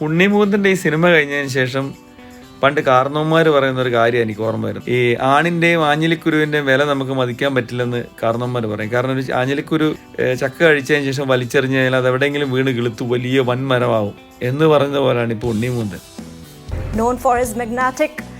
ഉണ്ണിമുഖത്തിന്റെ ഈ സിനിമ കഴിഞ്ഞതിന് ശേഷം പണ്ട് കാർന്നവന്മാർ പറയുന്ന ഒരു കാര്യം എനിക്ക് ഓർമ്മ വരും ഈ ആണിന്റെയും ആഞ്ഞിലിക്കുരുവിന്റെയും വില നമുക്ക് മതിക്കാൻ പറ്റില്ലെന്ന് കാർന്നവന്മാർ പറയും. കാരണം ഒരു ആഞ്ഞിലിക്കുരു ചക്ക കഴിച്ചതിന് ശേഷം വലിച്ചെറിഞ്ഞു കഴിഞ്ഞാൽ അത് എവിടെയെങ്കിലും വീണ് കിളുത്ത് വലിയ വൻമരമാവും എന്ന് പറഞ്ഞ പോലാണ് ഇപ്പോൾ ഉണ്ണിമുന്തൻ Known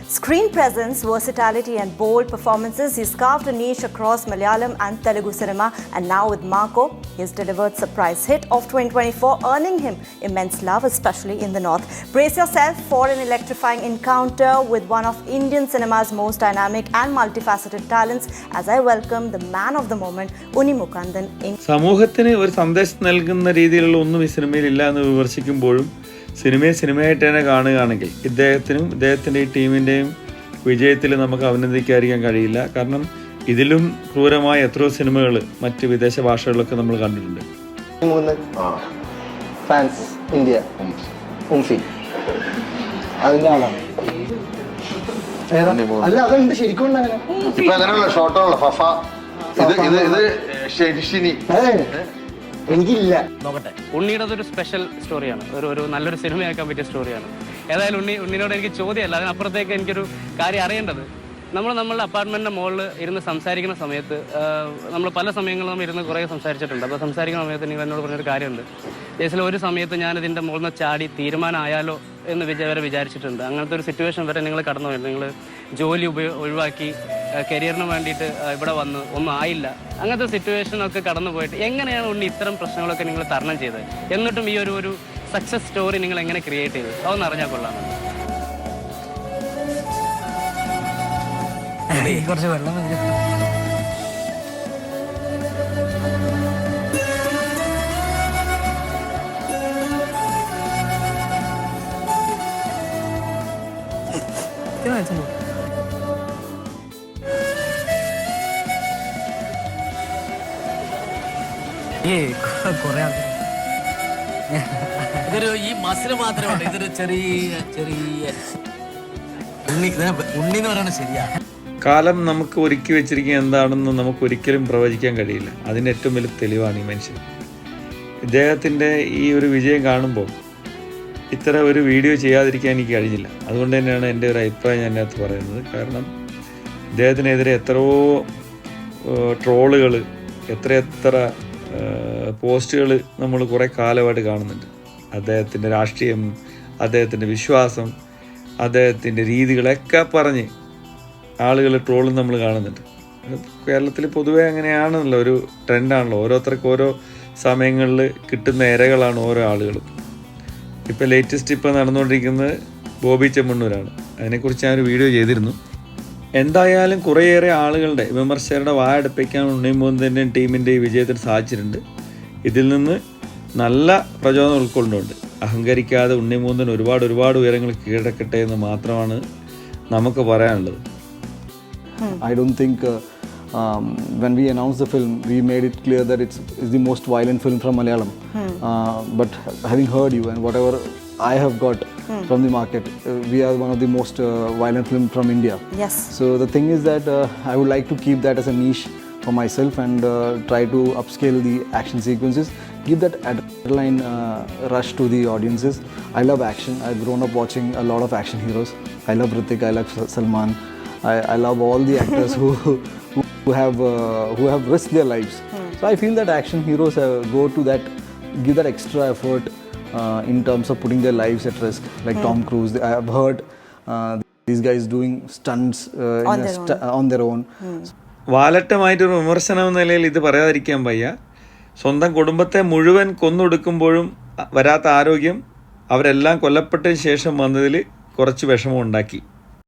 screen presence, versatility, and bold performances, he's carved a niche across Malayalam and Telugu cinema. And now with Marco, he's delivered surprise hit of 2024, earning him immense love, especially in the north. Brace yourself for an electrifying encounter with one of Indian cinema's most dynamic and multifaceted talents. As I welcome the man of the moment, Uni Mukandan in ഒരു സിനിമയെ സിനിമയായിട്ട് തന്നെ കാണുകയാണെങ്കിൽ ഇദ്ദേഹത്തിനും ഇദ്ദേഹത്തിന്റെ ഈ ടീമിന്റെയും വിജയത്തിൽ നമുക്ക് അഭിനന്ദിക്കാതിരിക്കാൻ കഴിയില്ല. കാരണം ഇതിലും ക്രൂരമായ എത്രയോ സിനിമകൾ മറ്റ് വിദേശ ഭാഷകളിലൊക്കെ നമ്മൾ കണ്ടിട്ടുണ്ട്. മൂന്ന് ഫാൻസ് ഇന്ത്യ ഉംഫി. ആളാണ്. അല്ല അതുണ്ട്. ശരിക്കും ഉണ്ട് അങ്ങനെ. ഇപ്പൊ അങ്ങനെയുള്ള ഷോട്ടുള്ള ഫഫ. ഇത് ഇത് ഇത് ഷെരിഷിനി അതെ. എനിക്കില്ല. നോക്കട്ടെ. ഉണ്ണിയുടെ ഒരു സ്പെഷ്യൽ സ്റ്റോറിയാണ് ഒരു ഒരു നല്ലൊരു സിനിമയാക്കാൻ പറ്റിയ സ്റ്റോറിയാണ് ഏതായാലും ഉണ്ണി ഉണ്ണിനോട് എനിക്ക് ചോദ്യമല്ല. അതിനപ്പുറത്തേക്ക് എനിക്കൊരു കാര്യം അറിയേണ്ടത്. നമ്മൾ നമ്മളുടെ അപ്പാർട്ട്മെന്റിന്റെ മുകളിൽ ഇരുന്ന് സംസാരിക്കുന്ന സമയത്ത് നമ്മൾ പല സമയങ്ങളിൽ നമ്മൾ ഇരുന്ന് കുറേ സംസാരിച്ചിട്ടുണ്ട്. അപ്പോൾ സംസാരിക്കുന്ന സമയത്ത് നിങ്ങൾ എന്നോട് പറഞ്ഞൊരു കാര്യമുണ്ട്. ജേസിൽ ഒരു സമയത്ത് ഞാൻ ഇതിന്റെ മുകളിൽ നിന്ന് ചാടി തീരുമാനമായാലോ എന്ന് വിചാ വരെ വിചാരിച്ചിട്ടുണ്ട്. അങ്ങനത്തെ ഒരു സിറ്റുവേഷൻ വരെ നിങ്ങൾ കടന്നു നിങ്ങൾ ജോലി ഉപയോ ഒഴിവാക്കി കരിയറിന് വേണ്ടിയിട്ട് ഇവിടെ വന്ന് ഒന്നും ആയില്ല. അങ്ങനത്തെ സിറ്റുവേഷൻ ഒക്കെ കടന്നു പോയിട്ട് എങ്ങനെയാണ് ഉണ്ണി ഇത്തരം പ്രശ്നങ്ങളൊക്കെ നിങ്ങൾ തരണം ചെയ്തത്? എന്നിട്ടും ഈ ഒരു ഒരു സക്സസ് സ്റ്റോറി നിങ്ങൾ എങ്ങനെ ക്രിയേറ്റ് ചെയ്തു അതൊന്ന് അറിഞ്ഞാൽ കൊള്ളാം. കുറച്ച് വെള്ളം മതി. കാലം നമുക്ക് ഒരുക്കി വെച്ചിരിക്കുക എന്താണെന്ന് നമുക്ക് ഒരിക്കലും പ്രവചിക്കാൻ കഴിയില്ല. അതിന്റെ ഏറ്റവും വലിയ തെളിവാണ് ഈ മനുഷ്യൻ. ഇദ്ദേഹത്തിന്റെ ഈ ഒരു വിജയം കാണുമ്പോൾ ഇത്ര ഒരു വീഡിയോ ചെയ്യാതിരിക്കാൻ എനിക്ക് കഴിഞ്ഞില്ല. അതുകൊണ്ട് തന്നെയാണ് എന്റെ ഒരു അഭിപ്രായം ഞാൻ അതിനകത്ത് പറയുന്നത്. കാരണം ഇദ്ദേഹത്തിനെതിരെ എത്രയോ ട്രോളുകൾ എത്രയെത്ര പോസ്റ്റുകൾ നമ്മൾ കുറേ കാലമായിട്ട് കാണുന്നുണ്ട്. അദ്ദേഹത്തിന്റെ രാഷ്ട്രീയം അദ്ദേഹത്തിന്റെ വിശ്വാസം അദ്ദേഹത്തിന്റെ രീതികളൊക്കെ പറഞ്ഞ് ആളുകൾ ട്രോളും നമ്മൾ കാണുന്നുണ്ട്. കേരളത്തിൽ പൊതുവെ അങ്ങനെയാണല്ലോ ഒരു ട്രെൻഡാണല്ലോ. ഓരോരുത്തർക്ക് ഓരോ സമയങ്ങളിൽ കിട്ടുന്ന ഇരകളാണ് ഓരോ ആളുകളും. ഇപ്പോൾ ലേറ്റസ്റ്റ് ഇപ്പോൾ നടന്നുകൊണ്ടിരിക്കുന്നത് ബോബി ചെമ്മണ്ണൂരാണ്. അതിനെക്കുറിച്ച് ഞാൻ ഒരു വീഡിയോ ചെയ്തിരുന്നു. എന്തായാലും കുറേയേറെ ആളുകളുടെ വിമർശകരുടെ വായടപ്പിക്കാൻ ഉണ്ണിമൂന്നിന്റെയും ടീമിന്റെയും വിജയത്തിന് സാധിച്ചിട്ടുണ്ട്. ഇതിൽ നിന്ന് നല്ല പ്രചോദനം ഉൾക്കൊണ്ടുണ്ട് അഹങ്കരിക്കാതെ ഉണ്ണിമൂന്നിന് ഒരുപാട് ഒരുപാട് ഉയരങ്ങൾ കീഴടക്കട്ടെ എന്ന് മാത്രമാണ് നമുക്ക് പറയാനുള്ളത്. I don't think um, when we announced the film, we made it clear that it's, it's the most violent film from Malayalam. Uh, but having heard you and whatever I have got from the market, uh, we are one of the most uh, violent film from India. Yes. So the thing is that uh, I would like to keep that as a niche for myself and uh, try to upscale the action sequences, give that adrenaline uh, rush to the audiences. I love action. I've grown up watching a lot of action heroes. I love Ritik. I love Salman. I, I love all the actors who who, who have uh, who have risked their lives. So I feel that action heroes uh, go to that, give that extra effort uh, in terms of putting their lives at risk. Like mm. Tom Cruise, I have heard uh, these guys doing stunts uh, On in a their st- on their own. വാലറ്റമായിട്ടൊരു വിമർശനം എന്ന നിലയിൽ ഇത് പറയാതിരിക്കാൻ വയ്യ സ്വന്തം കുടുംബത്തെ മുഴുവൻ കൊന്നൊടുക്കുമ്പോഴും വരാത്ത ആരോഗ്യം അവരെല്ലാം കൊല്ലപ്പെട്ടതിന് ശേഷം വന്നതിൽ കുറച്ച് വിഷമം ഉണ്ടാക്കി